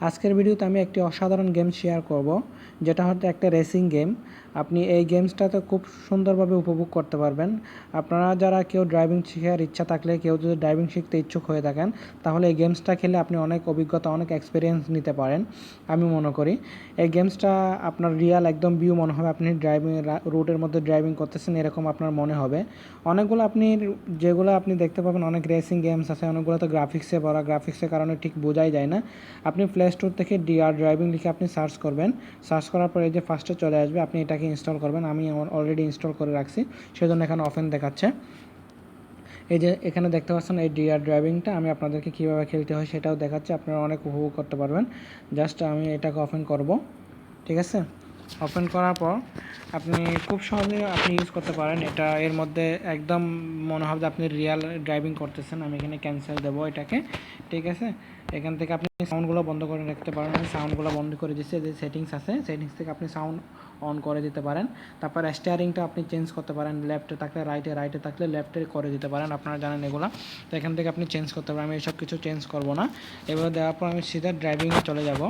আজকের ভিডিওতে আমি একটি অসাধারণ গেম শেয়ার করব, যেটা হচ্ছে একটা রেসিং গেম আপনি এই গেমসটাতে খুব সুন্দরভাবে উপভোগ করতে পারবেন। আপনারা যারা কেউ ড্রাইভিং শেখার ইচ্ছা থাকলে, কেউ যদি ড্রাইভিং শিখতে ইচ্ছুক হয়ে থাকেন, তাহলে এই গেমসটা খেলে আপনি অনেক অভিজ্ঞতা, অনেক এক্সপিরিয়েন্স নিতে পারেন, আমি মনে করি। এই গেমসটা আপনার রিয়াল একদম ভিউ মনে হবে। আপনি ড্রাইভিং রুটের মধ্যে ড্রাইভিং করতেছেন, এরকম আপনার মনে হবে। অনেকগুলো আপনি, যেগুলো আপনি দেখতে পাবেন, অনেক রেসিং গেমস আছে অনেকগুলো তো গ্রাফিক্সে ভরা। গ্রাফিক্সের কারণে ঠিক বোঝাই যায় না। আপনি স্টোর থেকে ডিআর ড্রাইভিং লিখে আপনি সার্চ করবেন। সার্চ করার পরে যে ফার্স্টে চলে আসবে, আপনি এটাকে ইনস্টল করবেন। আমি অলরেডি ইনস্টল করে রাখছি, সেজন্য এখানে অফেন দেখাচ্ছে। এই যে এখানে দেখতে পাচ্ছেন এই ডিআর ড্রাইভিংটা আমি আপনাদেরকে কীভাবে খেলতে হয় সেটাও দেখাচ্ছে, আপনারা অনেক উপভোগ করতে পারবেন। জাস্ট আমি এটাকে অফেন করব, ঠিক আছে? ওপেন করার পর আপনি খুব সহজে আপনি ইউজ করতে পারেন। এটা এর মধ্যে একদম মনে হবে আপনি রিয়াল ড্রাইভিং করতেছেন। আমি এখানে ক্যান্সেল দেবো এটাকে। ঠিক আছে? এখান থেকে আপনি সাউন্ডগুলো বন্ধ করে রাখতে পারেন। আমি সাউন্ডগুলো বন্ধ করে দিচ্ছি যে সেটিংস আছে সেটিংস থেকে আপনি সাউন্ড অন করে দিতে পারেন। তারপর স্টিয়ারিংটা আপনি চেঞ্জ করতে পারেন। লেফটে থাকলে রাইটে রাইটে থাকলে লেফটে করে দিতে পারেন। আপনারা জানেন এগুলো। তো এখান থেকে আপনি চেঞ্জ করতে পারেন। আমি এসব কিছু চেঞ্জ করব না। এবার দেওয়ার পর আমি সিধা ড্রাইভিংয়ে চলে যাব।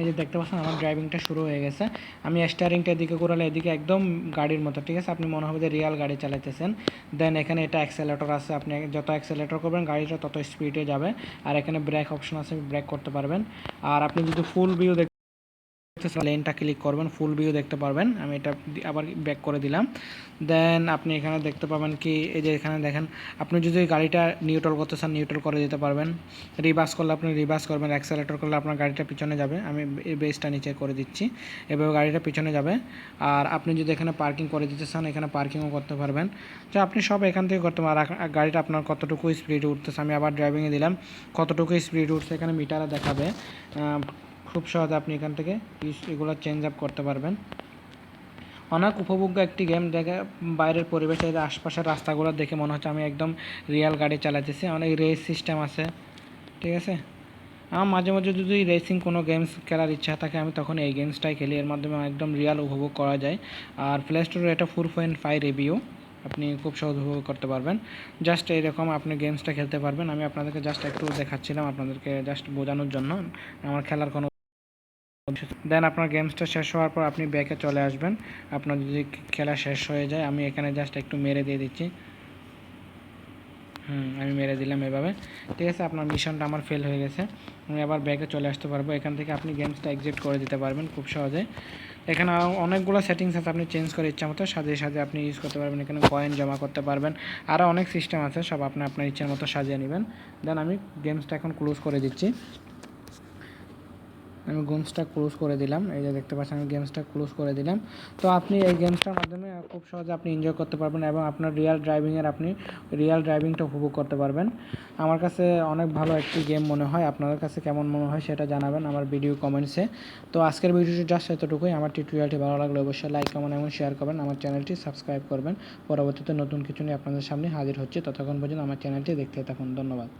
এই যে দেখতে পাচ্ছেন, আমার ড্রাইভিংটা শুরু হয়ে গেছে। আমি স্টারিংটা এদিকে ঘোরালে এদিকে একদম গাড়ির মতো, ঠিক আছে? আপনি মনে হবে যে রিয়াল গাড়ি চালাইতেছেন। দেন এখানে এটা অ্যাক্সেলেটর আছে, আপনি যত অ্যাক্সেলেটর করবেন, গাড়িটা তত স্পিডে যাবে। আর এখানে ব্রেক অপশন আছে ব্রেক করতে পারবেন। আর আপনি যদি ফুল ভিউ লেনটা ক্লিক করবেন ফুল ভিউ দেখতে পারবেন। আমি এটা আবার ব্যাক করে দিলাম। দেন আপনি এখানে দেখতে পাবেন কি, এই যে এখানে দেখেন, আপনি যদি গাড়িটা নিউট্রাল করতে চান নিউট্রাল করে দিতে পারবেন। রিভার্স করলে আপনি রিভার্স করবেন অ্যাক্সেলেটর করলে আপনার গাড়িটা পিছনে যাবে। আমি এই বেসটা নিচে করে দিচ্ছি। এভাবে গাড়িটা পিছনে যাবে। আর আপনি যদি এখানে পার্কিং করে দিতে চান, এখানে পার্কিংও করতে পারবেন। তো আপনি সব এখান থেকে করতে পারেন। গাড়িটা আপনার কতটুকু স্পিড উঠতেছে, আমি আবার ড্রাইভিংয়ে দিলাম। কতটুকু স্পিড উঠছে, এখানে মিটারে দেখাবে। খুব সহজে আপনি এখান থেকে এগুলো চেঞ্জ আপ করতে পারবেন। অনেক উপভোগ্য একটি গেম দেখে বাইরের পরিবেশে আশপাশের রাস্তাগুলো দেখে মনে হচ্ছে আমি একদম রিয়াল গাড়ি চালাতেছি অনেক রেস সিস্টেম আছে, ঠিক আছে? আমার মাঝে মাঝে যদি রেসিং কোনো গেমস খেলার ইচ্ছা থাকে, আমি তখন এই গেমসটাই খেলি। এর মাধ্যমে একদম রিয়াল উপভোগ করা যায়। আর প্লে স্টোরে এটা ফোর পয়েন্ট ফাইভ রিভিউ আপনি খুব সহজ উপভোগ করতে পারবেন। জাস্ট এইরকম আপনি গেমসটা খেলতে পারবেন। আমি আপনাদেরকে জাস্ট একটু দেখাচ্ছিলাম আপনাদেরকে জাস্ট বোঝানোর জন্য। আমার খেলার কোনো দেন আপনার গেমসটা শেষ হওয়ার পর আপনি ব্যাকে চলে আসবেন। আপনার যদি খেলা শেষ হয়ে যায়, আমি এখানে জাস্ট একটু মেরে দিয়ে দিচ্ছি। হুম, আমি মেরে দিলাম এভাবে। ঠিক আছে, আপনার মিশনটা আমার ফেল হয়ে গেছে। আমি আবার ব্যাকে চলে আসতে পারব। এখান থেকে আপনি গেমসটা এক্সিট করে দিতে পারবেন খুব সহজে। এখানে অনেকগুলো সেটিংস আছে, আপনি চেঞ্জ করে ইচ্ছা মতো সাজিয়ে সাজিয়ে আপনি ইউজ করতে পারবেন। এখানে কয়েন জমা করতে পারবেন। আরও অনেক সিস্টেম আছে, সব আপনি আপনার ইচ্ছার মতো সাজিয়ে নেবেন। দেন আমি গেমসটা এখন ক্লোজ করে দিচ্ছি। আমি গেমসটা ক্লোজ করে দিলাম। এই যে দেখতে পাচ্ছেন, আমি গেমসটা ক্লোজ করে দিলাম। তো আপনি এই গেমসটার মাধ্যমে খুব সহজে আপনি এনজয় করতে পারবেন এবং আপনার রিয়াল ড্রাইভিংয়ের আপনি রিয়াল ড্রাইভিংটা উপভোগ করতে পারবেন। আমার কাছে অনেক ভালো একটি গেম মনে হয়। আপনাদের কাছে কেমন মনে হয় সেটা জানাবেন আমার ভিডিও কমেন্টসে তো আজকের ভিডিওটি জাস্ট এতটুকুই। আমার টিউটোরিয়ালটি ভালো লাগলে অবশ্যই লাইক কমেন্ট এবং শেয়ার করবেন। আমার চ্যানেলটি সাবস্ক্রাইব করবেন। পরবর্তীতে নতুন কিছু নিয়ে আপনাদের সামনে হাজির হচ্ছে। ততক্ষণ পর্যন্ত আমার চ্যানেলটি দেখতে থাকুন। ধন্যবাদ।